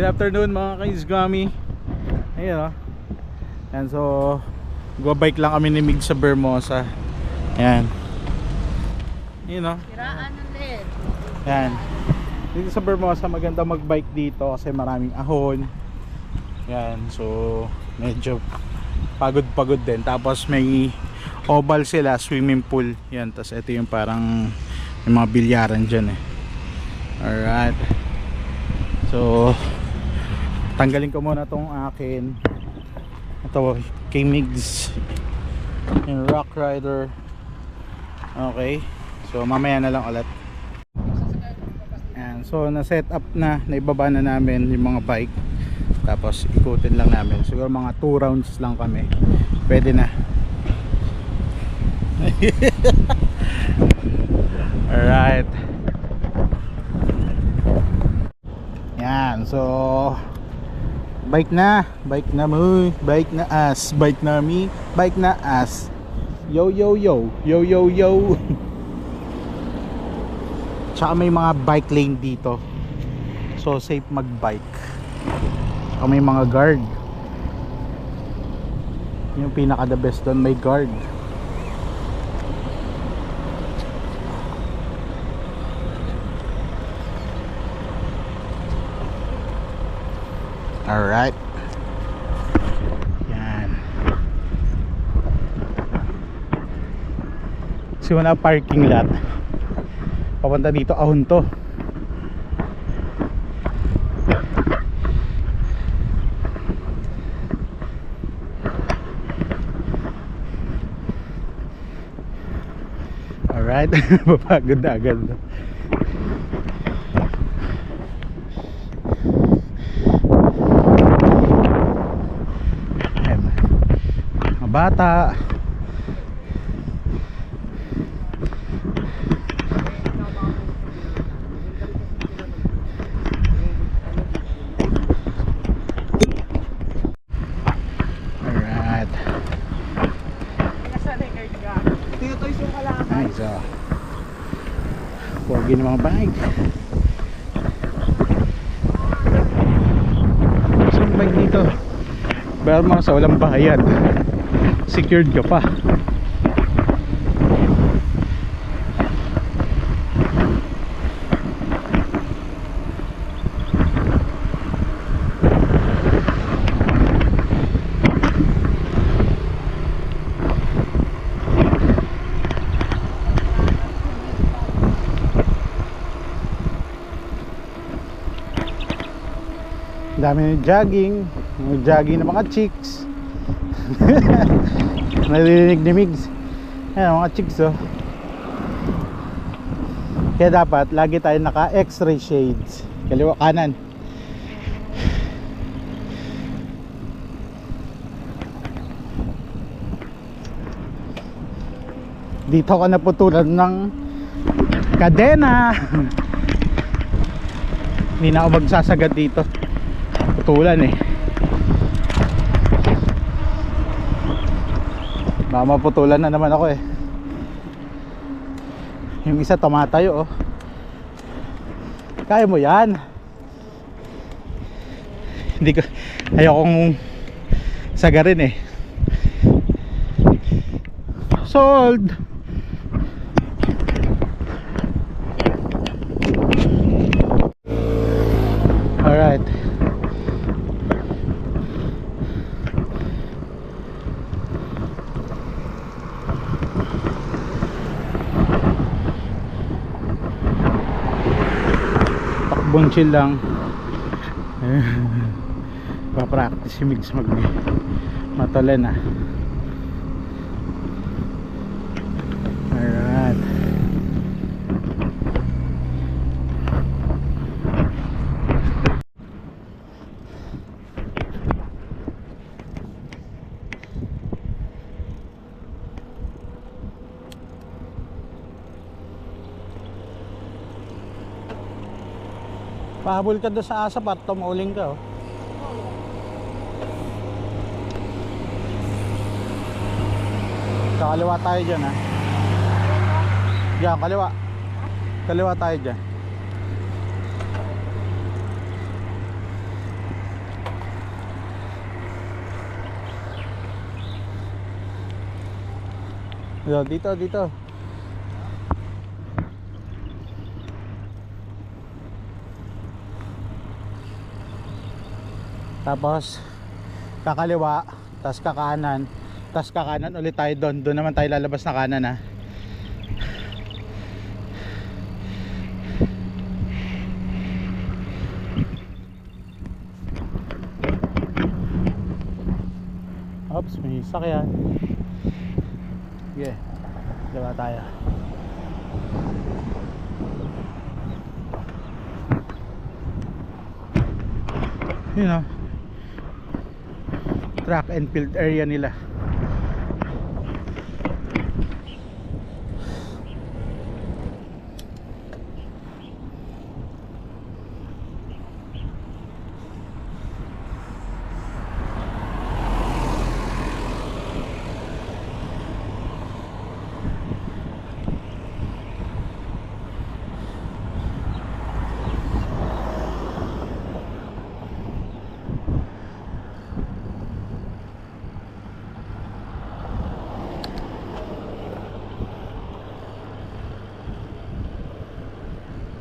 good afternoon mga ka-Isgami Ayun o Yan so Go bike lang kami ni Mig sa Bermosa. Yan Yun o Siraan ng led. Yan Dito sa Bermosa maganda mag-bike dito Kasi maraming ahon. Yan so Medyo Pagod-pagod din. Tapos may Oval sila Swimming pool. Yan Tapos ito yung parang Yung mga bilyaran dyan eh. Alright. So Tanggalin ko muna tong akin. Ito Kay Migs Yung Rock Rider. Okay. So mamaya na lang ulit. Ayan, So na set up na. Naibaba na namin yung mga bike. Tapos ikutin lang namin. Siguro mga 2 rounds lang kami. Pwede na. Alright. Yan, so bike na, bike na mo, bike na as, bike na me, bike na as. Yo yo yo, yo yo yo. Tsaka may mga bike lane dito. So safe mag-bike. Tsaka may mga guard. Yung pinaka the best doon may guard. Alright. Yan. So wala parking lot. Papunta dito ahon to. Alright, papagod na agad. Ayan. Mga bata. Alright. Nice oh. Pogi ng mga bike. Saan bike dito? Pero mga sa walang bayad. Secured ka pa. Dami ng jogging. Yung jogging ng mga chicks. Narinig ni Migs. Ayan, mga chicks oh. Kaya dapat lagi tayo naka x-ray shades. Kaliwa kanan. Dito ka naputulan ng kadena. Hindi na ako magsasagad dito. Putulan eh. Baka maputulan na naman ako eh. Yung isa tumatayo oh. Kaya mo yan. Hindi ko ayokong sagarin eh. Sold. Alright. Takbong chill lang. Pa-practice si Migs mag matala na. Nahabol ka doon sa asap at tumauling ka. Oh. Kaliwa tayo dyan ah. ha. Diyan, kaliwa. Kaliwa tayo dyan. Dito, dito. Tapos kakaliwa, tapos kakanan, tapos kakanan ulit tayo doon. Doon naman tayo lalabas na kanan ha. Oops, may sakyan. Sige, diba tayo? Yun know, track and field area nila.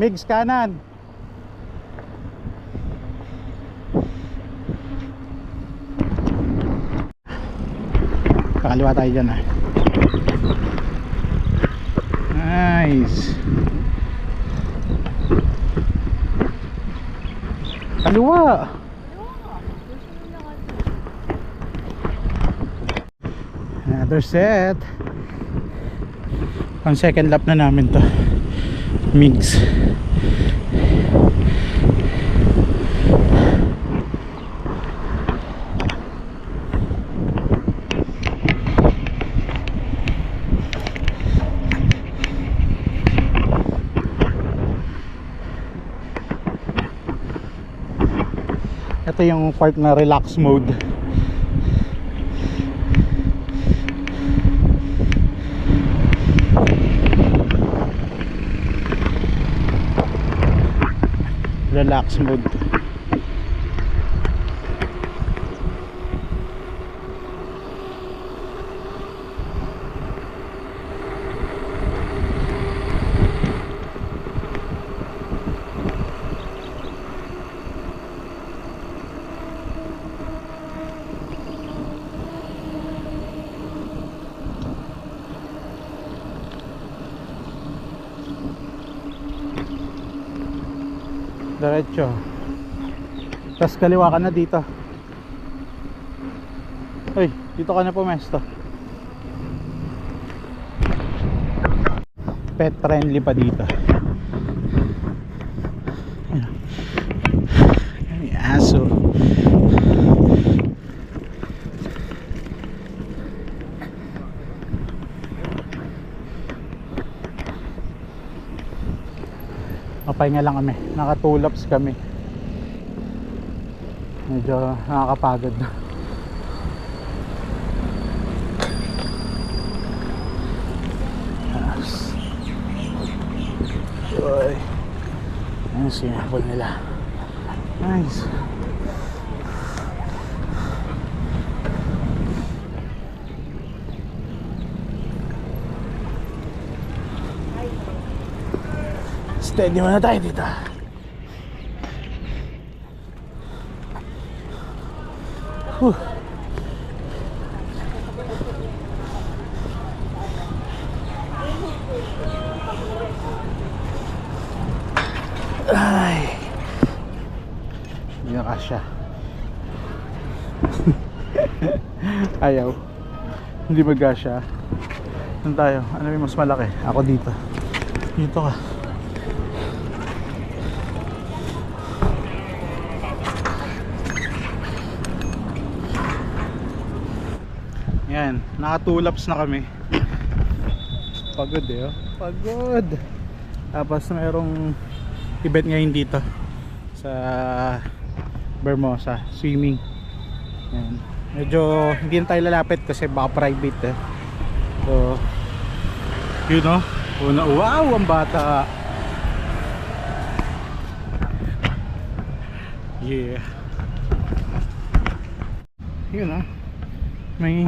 Migs kanan. Kakaliwa tayo dyan ah. Nice. Kaliwa. Another set. Pang second lap na namin to. Mix. Ito yung part na relax mode. Relax mode. Diretso. Tapos kaliwa ka na dito. Uy, dito ka na pumesto. Pet friendly pa dito. Ayan. May aso. Mapahinga lang kami. Nakatulaps kami. Medyo nakakapagod na. Ayun sinapol nila. Nice. Steady muna tayo dito. Whew. Ay. Hindi na. Ayaw. Hindi magkasya. Saan tayo? Ano yung mas malaki? Ako dito. Dito ka. Yan, nakatulaps na kami. Pagod eh, oh. Pagod. Tapos mayroong event ngayon dito sa Bermosa, swimming. Yan. Medyo hindi na tayo lalapit kasi baka private eh. So, yun oh. Una, wow, ang bata. Yeah. Yun oh. May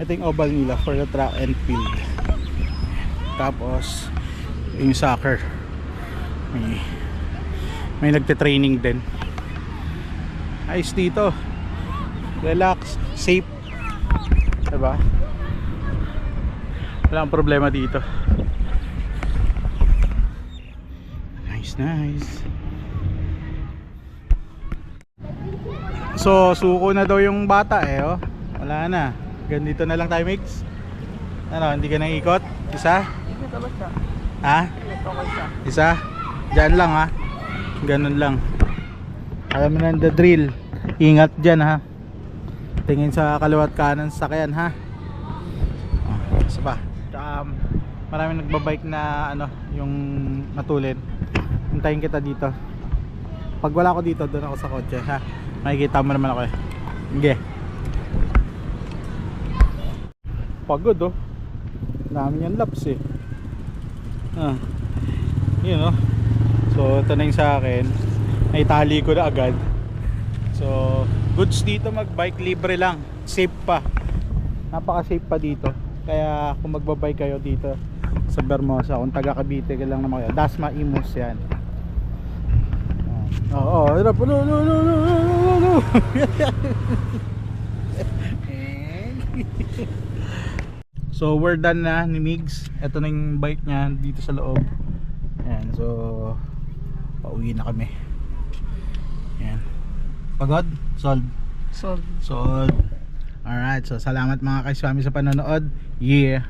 ito yung oval nila for the track and field. Tapos yung soccer. May may nagte-training din. Ayos dito. Relax safe. Diba? Wala akong problema dito. Nice nice. So suko na daw yung bata eh oh. wala na ganito na lang tayo mix. Ano hindi ka nang ikot isa? Ito ba siya? ha? Isa? Diyan lang ha? Ganun lang. Alam mo na the drill. Ingat dyan ha? Tingin sa kaliwat kanan sa sakyan ha? Oh, isa pa. Um, maraming nagbabike na ano yung matulin. Hintayin kita dito. Pag wala ko dito doon ako sa kotse ha? Makikita mo naman ako eh. Sige pagod oh. Dami yan laps eh. Ah. Yun oh. So ito sa akin. Naitali ko na agad. So goods dito mag bike libre lang. Safe pa. Napaka safe pa dito. Kaya kung magbabike kayo dito sa Bermosa kung taga Cavite ka lang naman kayo. Dasma Imus yan. Oo, oh, oh, hirap. No, no, no, no, no, no, no. So, we're done na ni Migs. Ito na yung bike niya dito sa loob. Ayan, so pauwi na kami. Ayan. Pagod? Solved. Sold. Solved. Alright, so salamat mga kaiswami sa panonood. Yeah.